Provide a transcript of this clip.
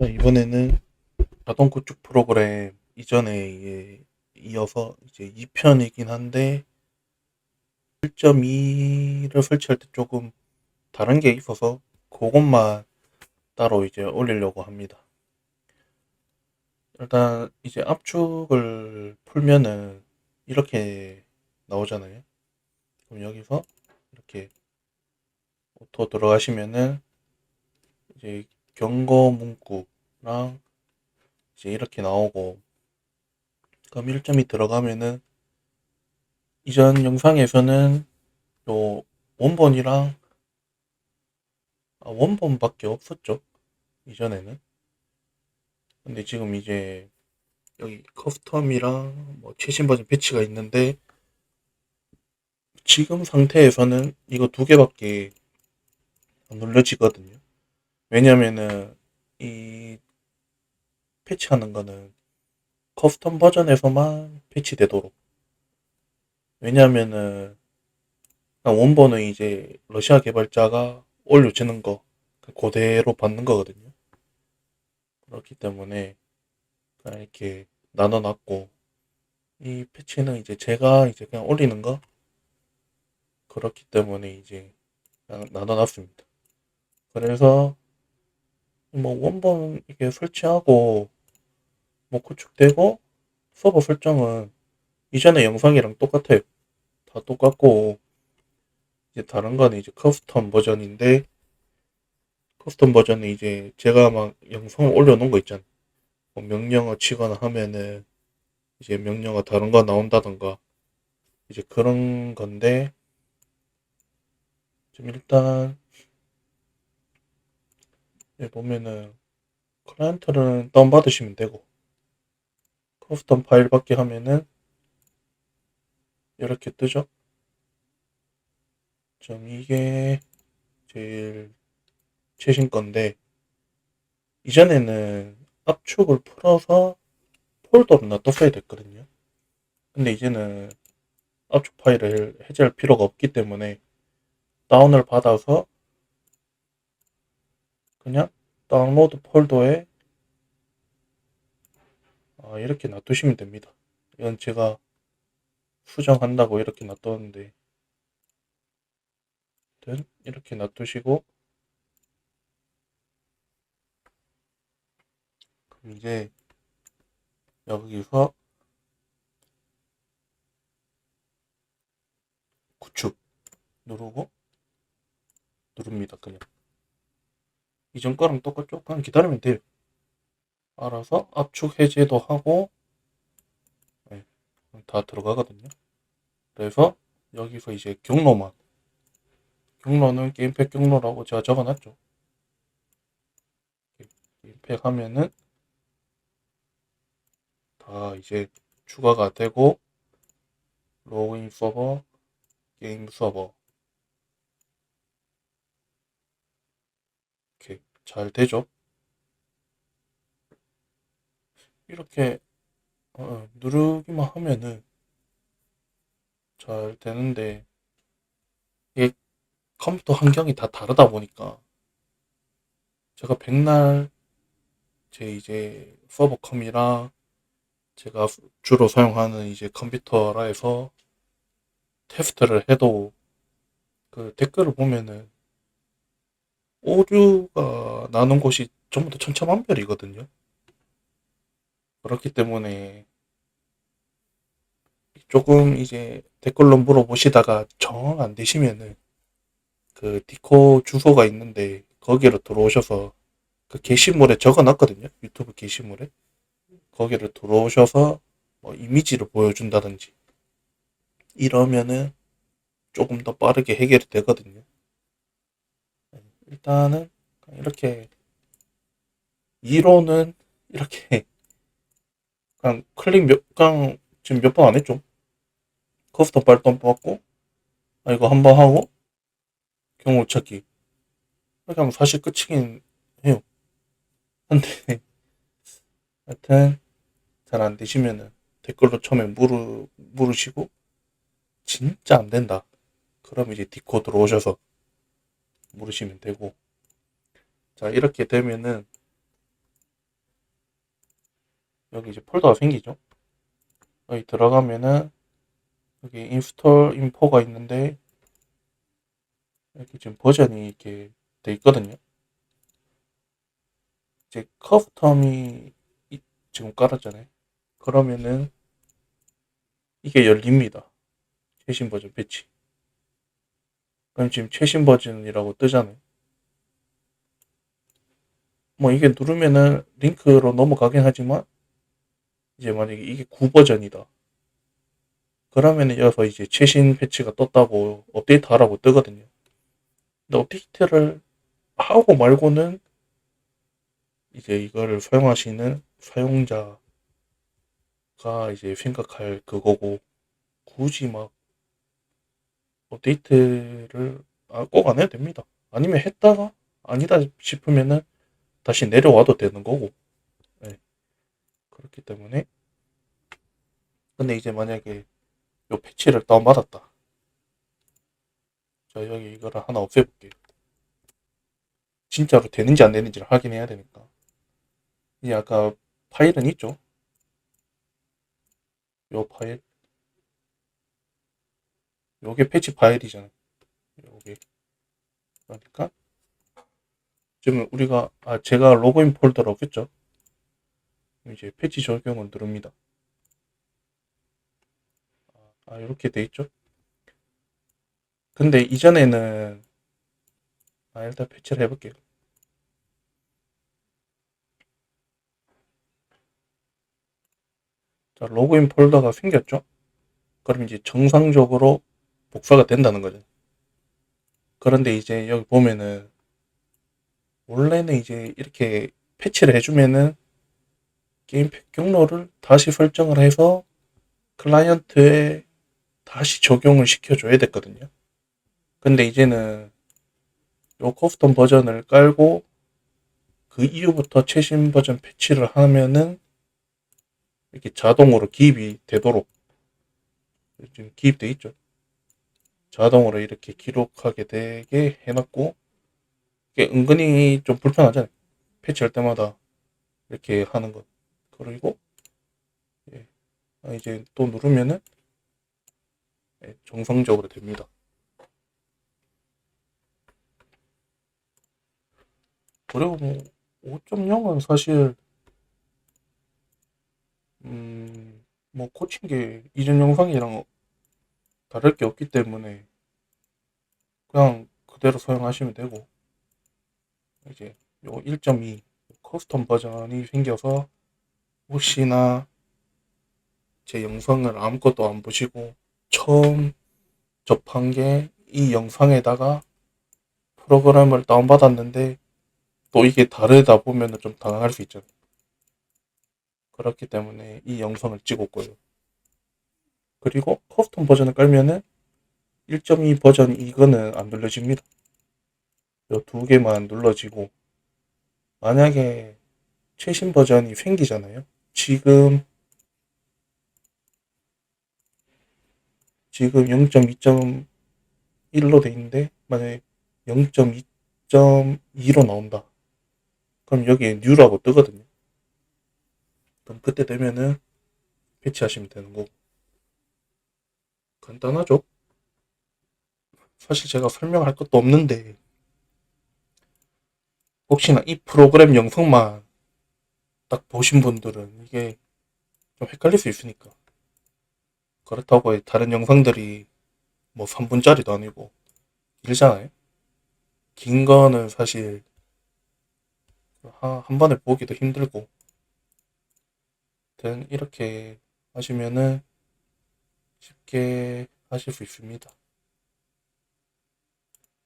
자, 이번에는 자동 구축 프로그램 이전에 이어서 이제 2편이긴 한데 1.2를 설치할 때 조금 다른 게 있어서 그것만 따로 이제 올리려고 합니다. 일단 이제 압축을 풀면은 이렇게 나오잖아요. 그럼 여기서 이렇게 오토 들어가시면은 이제 경고 문구랑 이제 이렇게 나오고 그럼 1점이 들어가면은 이전 영상에서는 요 원본이랑 아, 원본밖에 없었죠 이전에는. 근데 지금 이제 여기 커스텀이랑 뭐 최신 버전 패치가 있는데 지금 상태에서는 이거 두 개밖에 안 눌려지거든요 왜냐면은 이 패치하는 거는 커스텀 버전에서만 패치되도록. 왜냐면은 원본은 이제 러시아 개발자가 올려주는 거 그대로 받는 거거든요. 그렇기 때문에 그냥 이렇게 나눠놨고 이 패치는 이제 제가 이제 그냥 올리는 거 그렇기 때문에 이제 그냥 나눠놨습니다. 그래서 뭐 원본 이게 설치하고 뭐 구축되고 서버 설정은 이전의 영상이랑 똑같아요. 다 똑같고 이제 다른 거는 이제 커스텀 버전인데 커스텀 버전은 이제 제가 막 영상을 올려놓은 거 있잖아요. 뭐 명령어 치거나 하면은 이제 명령어 다른 거 나온다던가 이제 그런 건데 좀 일단 여기 보면은 클라이언트는 다운받으시면 되고 커스텀 파일 받기 하면은 이렇게 뜨죠. 좀 이게 제일 최신 건데 이전에는 압축을 풀어서 폴더로 놔뒀어야 됐거든요. 근데 이제는 압축 파일을 해제할 필요가 없기 때문에 다운을 받아서 그냥 다운로드 폴더에 아, 이렇게 놔두시면 됩니다. 이건 제가 수정한다고 이렇게 놔뒀는데 이렇게 놔두시고 그럼 이제 여기서 구축 누르고 누릅니다 그냥 이전 거랑 똑같죠? 그냥 기다리면 돼요 알아서 압축 해제도 하고 네, 다 들어가거든요. 그래서 여기서 이제 경로만 경로는 게임팩 경로라고 제가 적어놨죠. 게임팩 하면은 다 이제 추가가 되고 로그인 서버, 게임 서버 이렇게 잘 되죠. 이렇게 어, 누르기만 하면은 잘 되는데 이게 컴퓨터 환경이 다 다르다 보니까 제가 백날 제 이제 서버컴이랑 제가 주로 사용하는 이제 컴퓨터라 해서 테스트를 해도 그 댓글을 보면은 오류가 나는 곳이 전부 다 천차만별이거든요. 그렇기 때문에 조금 이제 댓글로 물어보시다가 정 안 되시면은 그 디코 주소가 있는데 거기로 들어오셔서 그 게시물에 적어놨거든요. 유튜브 게시물에 거기를 들어오셔서 뭐 이미지를 보여준다든지 이러면은 조금 더 빠르게 해결이 되거든요. 일단은 이렇게 이론은 이렇게 그냥 클릭 몇, 그냥 지금 몇 번 안 했죠. 커스텀 발동 뽑았고, 아, 이거 한 번 하고, 경우 찾기. 이렇게 하면 사실 끝이긴 해요. 근데, 하여튼, 잘 안 되시면은 댓글로 처음에 물으, 물으시고, 진짜 안 된다. 그럼 이제 디코 들어오셔서 물으시면 되고, 자, 이렇게 되면은, 여기 이제 폴더가 생기죠. 여기 들어가면은 여기 인스톨 인포가 있는데 여기 지금 버전이 이렇게 돼 있거든요. 이제 커스텀이 이- 지금 깔았잖아요. 그러면은 이게 열립니다. 최신 버전 패치. 그럼 지금 최신 버전이라고 뜨잖아요. 뭐 이게 누르면은 링크로 넘어가긴 하지만 이제 만약에 이게 9버전이다. 그러면은 여기서 이제 최신 패치가 떴다고 업데이트 하라고 뜨거든요. 근데 업데이트를 하고 말고는 이제 이거를 사용하시는 사용자가 이제 생각할 그거고 굳이 막 업데이트를 아, 꼭안 해도 됩니다. 아니면 했다가 아니다 싶으면은 다시 내려와도 되는 거고. 네. 그렇기 때문에 근데 이제 만약에 요 패치를 다운받았다. 자 여기 이거를 하나 없애볼게요. 진짜로 되는지 안 되는지를 확인해야 되니까. 이제 아까 파일은 있죠? 요 파일. 요게 패치 파일이잖아요. 요게. 그러니까 지금 우리가 아 제가 로그인 폴더를 없겠죠? 이제 패치 적용을 누릅니다. 아 이렇게 돼 있죠? 근데 이전에는 아 일단 패치를 해볼게요. 자 로그인 폴더가 생겼죠? 그럼 이제 정상적으로 복사가 된다는 거죠. 그런데 이제 여기 보면은 원래는 이제 이렇게 패치를 해주면은 게임 팩 경로를 다시 설정을 해서 클라이언트에 다시 적용을 시켜줘야 됐거든요. 근데 이제는 요 커스텀 버전을 깔고 그 이후부터 최신 버전 패치를 하면은 이렇게 자동으로 기입이 되도록 지금 기입돼 있죠. 자동으로 이렇게 기록하게 되게 해놨고 이게 은근히 좀 불편하잖아요. 패치할 때마다 이렇게 하는 것. 그리고 예, 아, 이제 또 누르면은 예, 정상적으로 됩니다. 그리고 뭐 5.0은 사실 음, 뭐 고친 게 이전 영상이랑 다를 게 없기 때문에 그냥 그대로 사용하시면 되고 이제 요 1.2 커스텀 버전이 생겨서 혹시나 제 영상을 아무것도 안 보시고 처음 접한 게 이 영상에다가 프로그램을 다운받았는데 또 이게 다르다 보면은 좀 당황할 수 있잖아요. 그렇기 때문에 이 영상을 찍었고요. 그리고 커스텀 버전을 깔면은 1.2 버전 이거는 안 눌러집니다. 요두 개만 눌러지고 만약에 최신 버전이 생기잖아요. 지금 지금 0.2.1로 돼 있는데 만약에 0.2.2로 나온다. 그럼 여기에 뉴라고 뜨거든요. 그럼 그때 되면은 배치하시면 되는 거고. 간단하죠? 사실 제가 설명할 것도 없는데 혹시나 이 프로그램 영상만 딱 보신 분들은 이게 좀 헷갈릴 수 있으니까. 그렇다고 다른 영상들이 뭐 3분짜리도 아니고 길잖아요. 긴 거는 사실 하- 한 번에 보기도 힘들고. 이렇게 하시면은 쉽게 하실 수 있습니다